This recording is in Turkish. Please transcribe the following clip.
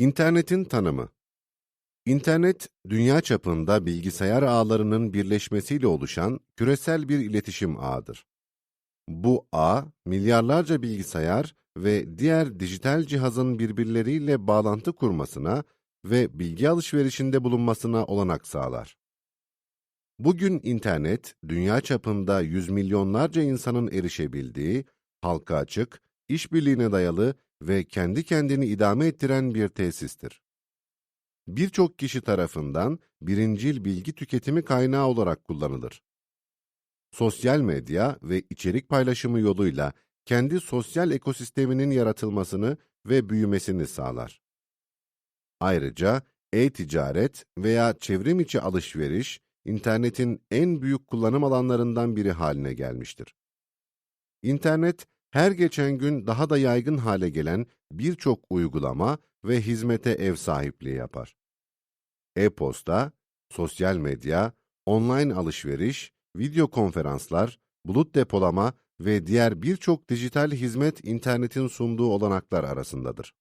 İnternetin tanımı İnternet, dünya çapında bilgisayar ağlarının birleşmesiyle oluşan küresel bir iletişim ağıdır. Bu ağ, milyarlarca bilgisayar ve diğer dijital cihazın birbirleriyle bağlantı kurmasına ve bilgi alışverişinde bulunmasına olanak sağlar. Bugün internet, dünya çapında yüz milyonlarca insanın erişebildiği, halka açık, işbirliğine dayalı ve kendi kendini idame ettiren bir tesistir. Birçok kişi tarafından birincil bilgi tüketimi kaynağı olarak kullanılır. Sosyal medya ve içerik paylaşımı yoluyla kendi sosyal ekosisteminin yaratılmasını ve büyümesini sağlar. Ayrıca e-ticaret veya çevrim içi alışveriş, internetin en büyük kullanım alanlarından biri haline gelmiştir. İnternet, her geçen gün daha da yaygın hale gelen birçok uygulama ve hizmete ev sahipliği yapar. E-posta, sosyal medya, online alışveriş, video konferanslar, bulut depolama ve diğer birçok dijital hizmet internetin sunduğu olanaklar arasındadır.